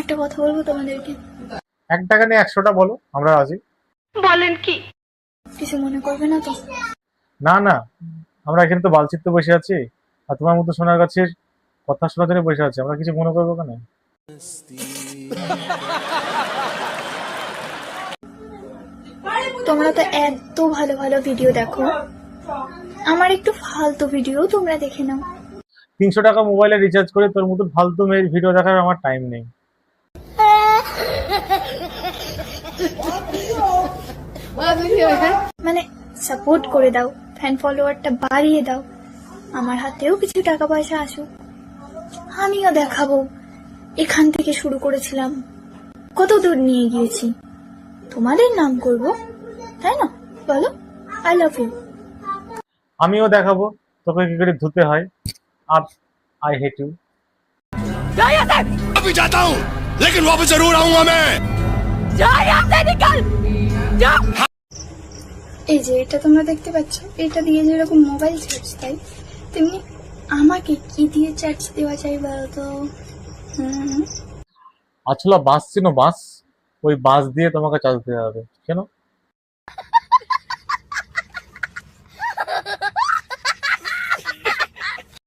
একটা কথা বলব তোমাদেরকে? এক টাকা নিয়ে একশোটা বলো আমরা রাজি। কিছু মনে করবে না তো? না না আমরা এখানে তো বালচিত্র বসে আছি আর তোমার মতো সোনার গাছের কথা শোনার জন্য বসে আছি আমরা কিছু মনে করব কেন? তোমরা তো এত ভালো ভালো ভিডিও দেখো। আমার একটু ফালতু ভিডিও তোমরা দেখে নাও। তিনশো টাকা মোবাইলে রিচার্জ করে তোর মতো ফালতু মেয়ের ভিডিও দেখার আমার টাইম নেই। মানে সাপোর্ট করে দাও ফ্যান ফলোয়ারটা বাড়িয়ে দাও। আমার হাতেও কিছু টাকা পয়সা আসুক। আমিও দেখাবো। এখান থেকে শুরু করেছিলাম। কত দূর নিয়ে গিয়েছি? তোমাদের নাম করব তাই না? বলো আই লাভ ইউ আমিও দেখাবো তোকে কি করে ধুতে হয়? আর আই হেট ইউ আমি যাতাও লেকিন ওয়াপস জরুর আউঙ্গা মে। এই যে, এটা তোমরা দেখতে পাচ্ছ? এটা দিয়ে যেরকম মোবাইল চার্জ দেয় তেমনি আমাকে কি দিয়ে চার্জ দেওয়া যায় বলতো? আসলে বাস ছিল বাস? ওই বাস দিয়ে তোমাকে চার্জ দেওয়া হবে, কেন?